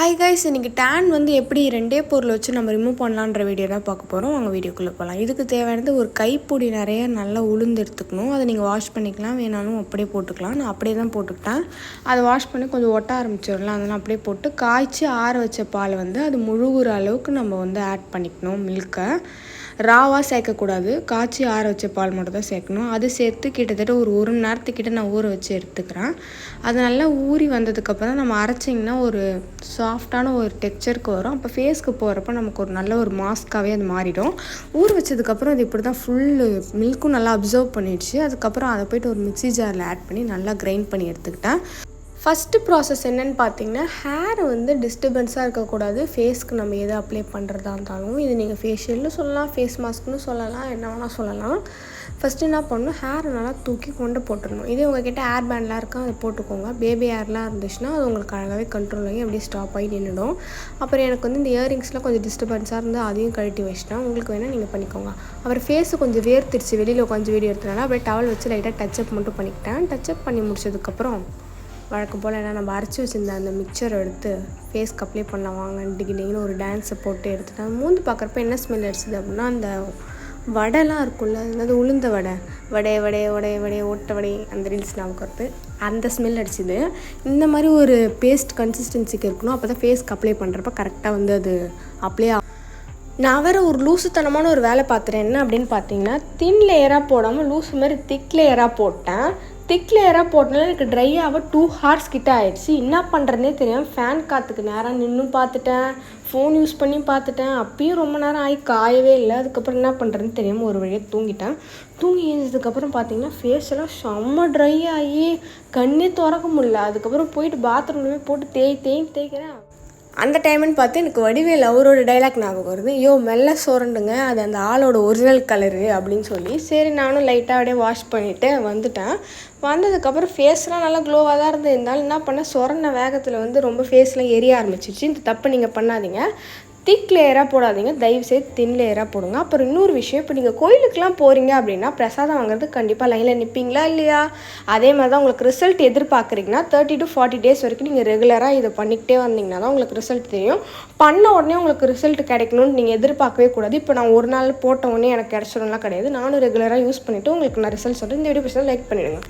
Hi guys இன்றைக்கி tan வந்து எப்படி ரெண்டே பொருள் வச்சு நம்ம ரிமூவ் பண்ணலான்ற வீடியோ தான் பார்க்க போகிறோம் அவங்க வீடியோக்குள்ளே போகலாம் இதுக்கு தேவையானது ஒரு கைப்பொடி நிறைய நல்லா உளுந்து எடுத்துக்கணும். அதை நீங்கள் வாஷ் பண்ணிக்கலாம். வேணாலும் அப்படியே போட்டுக்கலாம். நான் அப்படியே தான் போட்டுக்கிட்டேன். அதை வாஷ் பண்ணி கொஞ்சம் ஒட்ட ஆரம்பிச்சிடலாம். அதெல்லாம் அப்படியே போட்டு காய்ச்சி ஆற வச்ச பால் வந்து அது முழுகுற அளவுக்கு நம்ம வந்து ஆட் பண்ணிக்கணும். மில்கை ராவாக சேர்க்கக்கூடாது. காய்ச்சி ஆற வச்ச பால் மட்டும் தான் சேர்க்கணும். அது சேர்த்து கிட்டத்தட்ட ஒரு ஒரு மணி நேரத்துக்கிட்ட நான் ஊற வச்சு எடுத்துக்கிறேன். அது நல்லா ஊறி வந்ததுக்கப்புறம் நம்ம அரைச்சிங்கன்னா ஒரு சாஃப்டான ஒரு டெக்ஸ்சருக்கு வரும். அப்போ ஃபேஸ்க்கு போகிறப்ப நமக்கு ஒரு நல்ல ஒரு மாஸ்க்காகவே அது மாறிடும். ஊற வச்சதுக்கப்புறம் அது இப்படி தான் ஃபுல்லு மில்க்கும் நல்லா அப்சர்வ் பண்ணிடுச்சு. அதுக்கப்புறம் அதை போய்ட்டு ஒரு மிக்ஸி ஜாரில் ஆட் பண்ணி நல்லா கிரைண்ட் பண்ணி எடுத்துக்கிட்டேன். ஃபஸ்ட்டு ப்ராசஸ் என்னன்னு பார்த்தீங்கன்னா ஹேர் வந்து டிஸ்டர்பன்ஸாக இருக்கக்கூடாது. ஃபேஸ்க்கு நம்ம எது அப்ளை பண்ணுறதா இருந்தாலும் இது நீங்கள் ஃபேஷியல்னு சொல்லலாம் ஃபேஸ் மாஸ்க்னு சொல்லலாம் என்ன வேணால் சொல்லலாம். ஃபஸ்ட்டு என்ன பண்ணணும் ஹேரை நல்லா தூக்கி கொண்டு போட்டுடணும். இதே உங்ககிட்ட ஹேர் பேண்ட்லாம் இருக்கா அதை போட்டுக்கோங்க. பேபி ஹேர்லாம் இருந்துச்சுன்னா அது உங்களுக்கு அழகாகவே கண்ட்ரோல் ஆகி அப்படியே ஸ்டாப் ஆகி நின்றுடும் அப்புறம் எனக்கு வந்து இந்த இயரிங்ஸ்லாம் கொஞ்சம் டிஸ்டர்பன்ஸாக இருந்து அதையும் கழட்டி வச்சுட்டா உங்களுக்கு வேணால் நீங்கள் பண்ணிக்கோங்க. அப்புறம் ஃபேஸு கொஞ்சம் வேர்த்திருச்சு வெளியில் உட்காந்து வீடியோ எடுத்தனால அப்படியே டவல் வச்சு லைட்டாக டச்சப் மட்டும் பண்ணிக்கிட்டேன். டச்சப் பண்ணி முடிச்சதுக்கப்புறம் வழக்கம் போல் என்ன நம்ம அரைச்சி வச்சுருந்த அந்த மிக்சர் எடுத்து ஃபேஸ்க்கு அப்ளை பண்ணலாம் வாங்க டிகிடிங்கன்னு ஒரு டான்ஸை போட்டு எடுத்துட்டேன் மூந்து பார்க்குறப்ப என்ன ஸ்மெல் அடிச்சுது அப்படின்னா அந்த வடைலாம் இருக்கும்ல அதாவது உளுந்த வடை வடை வடை வடை வடை ஓட்ட வடை அந்த ரீல்ஸ் நமக்கு வருது. அந்த ஸ்மெல் அடிச்சுது. இந்த மாதிரி ஒரு பேஸ்ட் கன்சிஸ்டன்சிக்கு இருக்கணும் அப்போ தான் ஃபேஸ்க்கு அப்ளை பண்ணுறப்ப கரெக்டாக வந்து அது அப்ளை நான் வேறு ஒரு லூசுத்தனமான ஒரு வேலை பார்த்துறேன். என்ன அப்படின்னு பார்த்தீங்கன்னா தின் லேயராக போடாமல் லூஸ் மாதிரி திக் லேயராக போட்டேன். திக் லேயராக போட்டனால எனக்கு ட்ரை ஆக டூ ஹார்ஸ் கிட்ட ஆயிடுச்சு. என்ன பண்ணுறதுனே தெரியாமல் ஃபேன் காற்றுக்கு நேராக நின்றும் பார்த்துட்டேன். ஃபோன் யூஸ் பண்ணி பார்த்துட்டேன். அப்பயும் ரொம்ப நேரம் ஆகி காயவே இல்லை. அதுக்கப்புறம் என்ன பண்ணுறதுன்னு தெரியாமல் ஒரு வழியாக தூங்கிட்டேன். தூங்கி எழுந்ததுக்கப்புறம் பார்த்தீங்கன்னா ஃபேஸ் எல்லாம் செம்ம ட்ரை ஆகி கண்ணே திறக்க முடியல. அதுக்கப்புறம் போயிட்டு பாத்ரூம்லேயே போட்டு தேய் தேய் தேய்க்கிறேன். அந்த டைம்னு பார்த்து எனக்கு வடிவேல் அவரோட டைலாக் ஞாபகம் வருது. ஐயோ மெல்ல சோரண்டுங்க. அது அந்த ஆளோட ஒரிஜினல் கலரு அப்படின்னு சொல்லி. சரி நானும் லைட்டாக அப்படியே வாஷ் பண்ணிவிட்டு வந்துட்டேன். வந்ததுக்கப்புறம் ஃபேஸ்லாம் நல்லா க்ளோவாக தான் இருந்தது. இருந்தாலும் என்ன பண்ணேன்? சொரண வேகத்தில் வந்து ரொம்ப ஃபேஸ்லாம் எரிய ஆரம்பிச்சிச்சு இந்த தப்பு நீங்கள் பண்ணாதீங்க. திக் லேயராக போடாதீங்க. தயவுசெய்து தின் லேயராக போடுங்க. அப்புறம் இன்னொரு விஷயம் இப்போ நீங்கள் கோயிலுக்கெலாம் போகிறீங்க அப்படின்னா பிரசாதம் வாங்குறது கண்டிப்பாக லைனில் நிற்பீங்களா இல்லையா? அதே மாதிரி தான் உங்களுக்கு ரிசல்ட் எதிர்பார்க்குறீங்கன்னா தேர்ட்டி டு ஃபார்ட்டி டேஸ் வரைக்கும் நீங்கள் ரெகுலராக இதை பண்ணிக்கிட்டே வந்தீங்கன்னா தான் உங்களுக்கு ரிசல்ட் தெரியும். பண்ண உடனே உங்களுக்கு ரிசல்ட் கிடைக்கணும்னு நீங்கள் எதிர்பார்க்கவே கூடாது. இப்போ நான் ஒரு நாள் போட்ட உடனே எனக்கு கிடச்சிடும்லாம் கிடையாது. நானும் ரெகுலராக யூஸ் பண்ணிவிட்டு உங்களுக்கு நான் ரிசல்ட் சொல்கிறேன் இந்த வீடியோ பிடிச்சா லைக் பண்ணிவிடுங்க